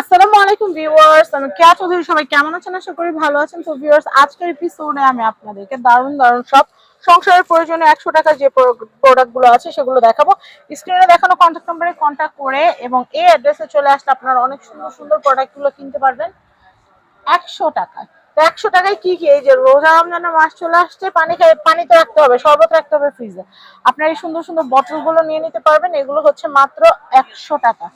আসসালামু আলাইকুম ভিউয়ার্স, আমি কেয়া চৌধুরী সবাই কেমন আছেন? আশা করি ভালো আছেন। তো ভিউয়ার্স, আজকের এপিসোডে আমি আপনাদেরকে দারুণ দারুণ সব সংসারের প্রয়োজনীয় একশো টাকার যে প্রোডাক্টগুলো আছে, সেগুলো দেখাবো। স্ক্রিনে দেখানো কন্ট্যাক্ট নাম্বারে কন্ট্যাক্ট করে এবং এই অ্যাড্রেসে চলে আসলে আপনারা অনেক সুন্দর সুন্দর প্রোডাক্টগুলো কিনতে পারবেন। একশো টাকায়। একশো টাকায় কি কি? এই যে রোজা রমজানের মাস চলে আসছে, পানি খাই পানি তো রাখতে হবে, শরবত রাখতে হবে ফ্রিজে আপনার এই সুন্দর সুন্দর বটলগুলো নিয়ে নিতে পারবেন, এগুলো হচ্ছে মাত্র একশো টাকা।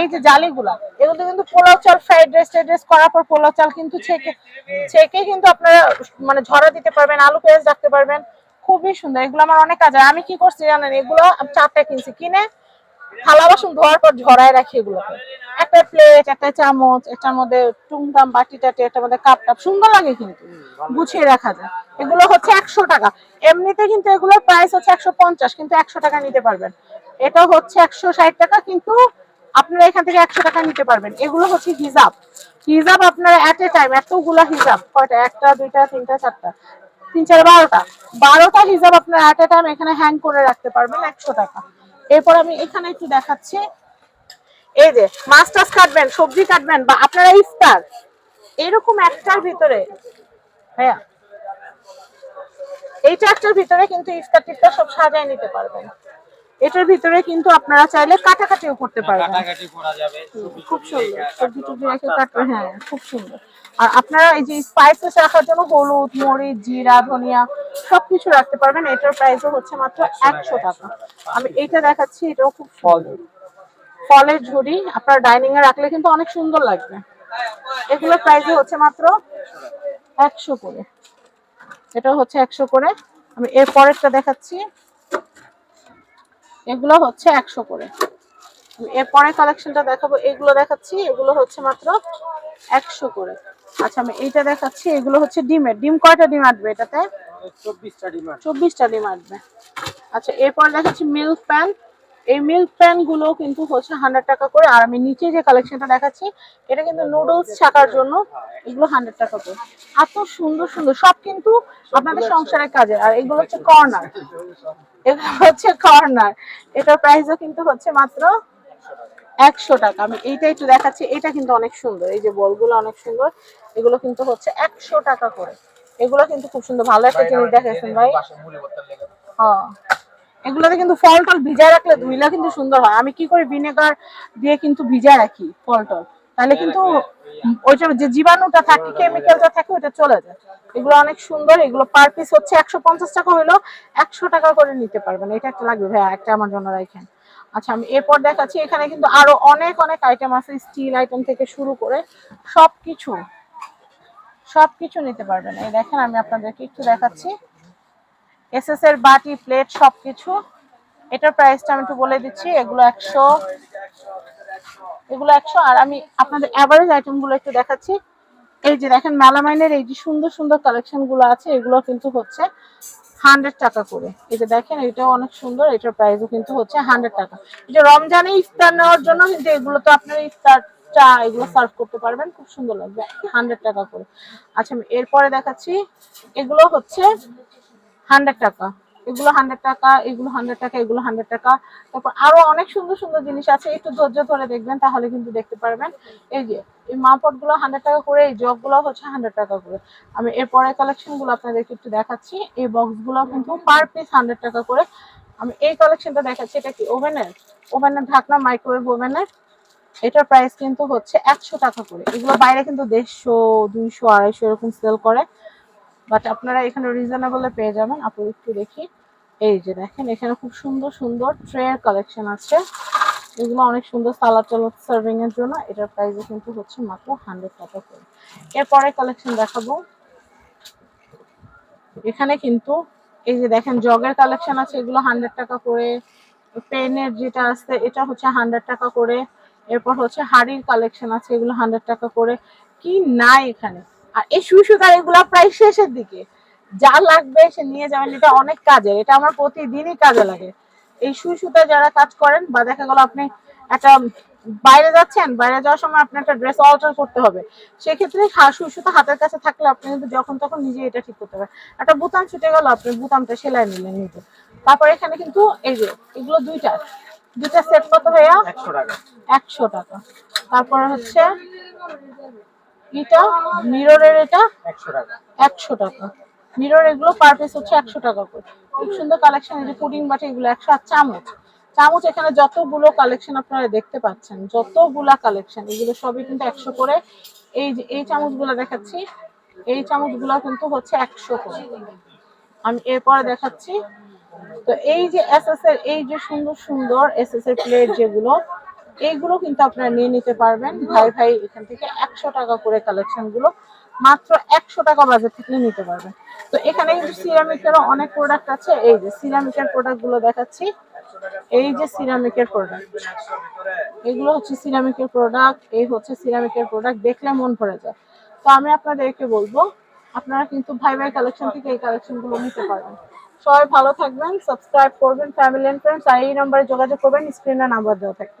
এই যে জালিগুলা এগুলো কিন্তু পোলাও চাল ফ্রাইড রাইস ফ্রাইড রাইস করার পর পোলাও চাল কিন্তু ছেঁকে ছেঁকে কিন্তু আপনারা মানে ঝরা দিতে পারবেন, আলু পেঁয়াজ রাখতে পারবেন। খুবই সুন্দর, এগুলো আমার অনেক কাজ। আমি কি করছি জানেন, এগুলো চারটা কিনছি। কিনে থালা বাসন ধোয়ার পর ঝরায় রাখি এগুলোকে। একটা প্লেট একটা চামচ, একটার মধ্যে টুমটাম বাটি টাটি একটার মধ্যে কাপ টাপ সুন্দর লাগে কিন্তু। গুছিয়ে রাখা যায়। এগুলো হচ্ছে একশো টাকা। এমনিতে কিন্তু এগুলোর প্রাইস হচ্ছে একশো পঞ্চাশ, কিন্তু একশো টাকা নিতে পারবেন। এটা হচ্ছে একশো ষাট টাকা, কিন্তু আপনারা এখান থেকে একশো টাকা নিতে পারবেন। এগুলো হচ্ছে হিজাব। হিজাব আপনারা এট এ টাইম এতগুলা হিজাব। কয়টা? একটা, দুইটা, তিনটা, চারটা। তিন চার বারোটা। বারোটা হিজাব আপনারা এট এ টাইম এখানে হ্যাং করে রাখতে পারবেন একশো টাকা। এরপর আমি এখানে একটু দেখাচ্ছি। এই যে মাছ কাটবেন, সবজি কাটবেন বা আপনারা ইফতার, এরকম একটার ভিতরে হ্যাঁ এইটা একটার ভিতরে কিন্তু ইফতার টিফতার সব সাজায় নিতে পারবেন। এটার ভিতরে কিন্তু আপনারা চাইলে কাটাকাটিও করতে পারবেন। খুব সুন্দর। সবজি টবজি রেখে কাটবে হ্যাঁ খুব সুন্দর। আর আপনারা এই যে স্পাইসেস রাখার জন্য হলুদ মরিচ জিরা ধনিয়া সবকিছু রাখতে পারবেন। এটার প্রাইসও হচ্ছে মাত্র একশো টাকা আমি এইটা দেখাচ্ছি এটাও খুব সুন্দর। ফলের। ঝুড়ি আপনার ডাইনিং এ রাখলে কিন্তু অনেক সুন্দর লাগবে। এগুলোর প্রাইসও হচ্ছে মাত্র একশো করে। এটা হচ্ছে একশো করে। আমি এর পরেরটা দেখাচ্ছি। এগুলো হচ্ছে একশো করে। এরপরে কালেকশনটা দেখাবো। এগুলো দেখাচ্ছি। এগুলো হচ্ছে মাত্র একশো করে। আচ্ছা আমি এইটা দেখাচ্ছি। এগুলো হচ্ছে ডিমের। ডিম কয়টা ডিম আসবে এটাতে? চব্বিশটা ডিম চব্বিশটা ডিম আসবে আচ্ছা এরপর দেখাচ্ছি মিল্ক প্যান এই মিল্ক প্যানগুলো কিন্তু হচ্ছে হান্ড্রেড টাকা করে। আর আমি নিচে যে কালেকশনটা দেখাচ্ছি এটা কিন্তু নুডলস ছাকার জন্য এগুলো হান্ড্রেড টাকা করে। এত সুন্দর সুন্দর। সব কিন্তু আপনাদের সংসারের কাজে। আর এগুলো হচ্ছে কর্নার এগুলো হচ্ছে কর্নার এটার প্রাইসও কিন্তু হচ্ছে মাত্র একশো টাকা। আমি এইটা একটু দেখাচ্ছি। এটা কিন্তু অনেক সুন্দর। এই যে বলগুলো অনেক সুন্দর। এগুলো কিন্তু হচ্ছে একশো টাকা করে। এগুলো কিন্তু খুব সুন্দর। ভালো একটা জিনিস দেখাচ্ছেন ভাই। হ্যাঁ। এগুলোতে কিন্তু ফল টল ভিজায় রাখলে ধুইলা কিন্তু সুন্দর হয়। আমি কি করি ভিনেগার দিয়ে কিন্তু ভিজায় রাখি ফল টল। তাহলে কিন্তু ওইটা যে জীবাণুটা থাকে কেমিক্যালটা থাকে ওটা চলে যায়। এগুলো অনেক সুন্দর এগুলো পার পিস হচ্ছে একশো পঞ্চাশ টাকা হইল একশো টাকা করে নিতে পারবেন। এটা একটা লাগবে ভাইয়া একটা আমার জন্য রাখেন আচ্ছা আমি এরপর দেখাচ্ছি এখানে কিন্তু আরও অনেক অনেক আইটেম আছে স্টিল আইটেম থেকে শুরু করে সবকিছু। সবকিছু নিতে পারবেন। এই দেখেন আমি আপনাদেরকে একটু দেখাচ্ছি। এসএস এর বাটি, প্লেট, সবকিছু। এটার প্রাইসটা আমি একটু বলে দিচ্ছি, এগুলো একশো এগুলো একশো। আর আমি আপনাদের অ্যাভারেজ আইটেমগুলো একটু দেখাচ্ছি। এই যে দেখেন মেলামাইনের এই যে সুন্দর সুন্দর কালেকশনগুলো আছে, এগুলো কিন্তু হচ্ছে হান্ড্রেড টাকা করে। এই যে দেখেন, এটাও অনেক সুন্দর, এটার প্রাইসও কিন্তু হচ্ছে হান্ড্রেড টাকা। যে রমজানে ইফতার নেওয়ার জন্য কিন্তু এগুলো তো আপনারা ইফতার চা এগুলো সার্ভ করতে পারবেন, খুব সুন্দর লাগবে হান্ড্রেড টাকা করে। আচ্ছা এরপরে দেখাচ্ছি, এগুলো হচ্ছে হান্ড্রেড টাকা। এগুলো হান্ড্রেড টাকা, এগুলো হান্ড্রেড টাকা, এগুলো হান্ড্রেড টাকা। তারপর আরও অনেক সুন্দর সুন্দর জিনিস আছে, একটু ধৈর্য ধরে দেখবেন, তাহলে কিন্তু দেখতে পারবেন। এই যে, এই মাপটগুলো হান্ড্রেড টাকা করে, এই জগগুলো হচ্ছে হান্ড্রেড টাকা করে। আমি এরপরে কালেকশনগুলো আপনাদেরকে একটু দেখাচ্ছি। এই বক্সগুলো কিন্তু পার পিস হান্ড্রেড টাকা করে। আমি এই কালেকশনটা দেখাচ্ছি, এটা কি ওভেনের? ওভেনের ঢাকনা মাইক্রোওয়েভ ওভেনের। এটার প্রাইস কিন্তু হচ্ছে একশো টাকা করে। এগুলো বাইরে কিন্তু দেড়শো, দুইশো, আড়াইশো এরকম সেল করে। বাট আপনারা এখানে রিজনেবলে পেয়ে যাবেন। আপনি একটু দেখি। এই যে দেখেন, এখানে খুব সুন্দর সুন্দর ট্রে এর কালেকশন আছে। এগুলো অনেক সুন্দর সালাদ টালাদ সার্ভিং এর জন্য। এটার প্রাইসও কিন্তু হচ্ছে মাত্র হান্ড্রেড টাকা করে। এরপরে কালেকশন দেখাবো। এখানে কিন্তু এই যে দেখেন জগের কালেকশন আছে। এগুলো হান্ড্রেড টাকা করে। পেনের যেটা আছে, এটা হচ্ছে হান্ড্রেড টাকা করে। এরপর হচ্ছে হাড়ির কালেকশন আছে, এগুলো হান্ড্রেড টাকা করে। কি নাই এখানে। আর এই সুতার এগুলো প্রায় শেষের দিকে। যা লাগবে সে নিয়ে যাবেন এটা অনেক কাজের এটা আমার প্রতিদিনই কাজে লাগে। এই সুতা যারা কাজ করেন বা দেখা গেল আপনি একটা বাইরে যাচ্ছেন বাইরে যাওয়ার সময় আপনার একটা ড্রেস অল্টার করতে হবে। সেক্ষেত্রে সুতা হাতের কাছে থাকলে আপনি কিন্তু যখন তখন নিজে এটা ঠিক করতে পারেন। একটা বুতাম ছুটে গেল আপনি বুতামটা সেলাই নিলেন নিজে তারপর এখানে কিন্তু এই যে এগুলো দুইটা। দুইটা সেট কত ভাইয়া? একশো টাকা। একশো টাকা। তারপরে হচ্ছে এটা মিররের এটা একশো টাকা। একশো টাকা মিরর এগুলো পার পিস হচ্ছে একশো টাকা করে। খুব সুন্দর কালেকশন এই যে পুডিং বাটি এগুলো একশো আর চামচ। চামচ এখানে যতগুলো কালেকশন আপনারা দেখতে পাচ্ছেন, যতগুলা কালেকশন এগুলো সবই কিন্তু একশো করে। এই যে, এই চামচগুলো দেখাচ্ছি, এই চামচগুলো কিন্তু হচ্ছে একশো করে। আমি এরপরে দেখাচ্ছি। তো এই যে এসএস এর, এই যে সুন্দর সুন্দর এসএস এর প্লেট যেগুলো এইগুলো কিন্তু আপনারা নিয়ে নিতে পারবেন। ভাই ভাই এখান থেকে একশো টাকা করে কালেকশনগুলো। মাত্র একশো টাকা বাজার থেকে নিতে পারবেন। তো এখানে কিন্তু সিরামিকেরও অনেক প্রোডাক্ট আছে। এই যে সিরামিকের প্রোডাক্টগুলো দেখাচ্ছি। এই যে সিরামিকের প্রোডাক্ট এগুলো হচ্ছে সিরামিকের প্রোডাক্ট এই হচ্ছে সিরামিকের প্রোডাক্ট দেখলে মন ভরে যায়। তো আমি আপনাদেরকে বলব, আপনারা কিন্তু ভাই ভাই কালেকশন থেকে এই কালেকশনগুলো নিতে পারবেন। সবাই ভালো থাকবেন সাবস্ক্রাইব করবেন ফ্যামিলি এন্ড ফ্রেন্ডস আর এই নম্বরে যোগাযোগ করবেন স্ক্রিনে নাম্বার দেওয়া থাকবে।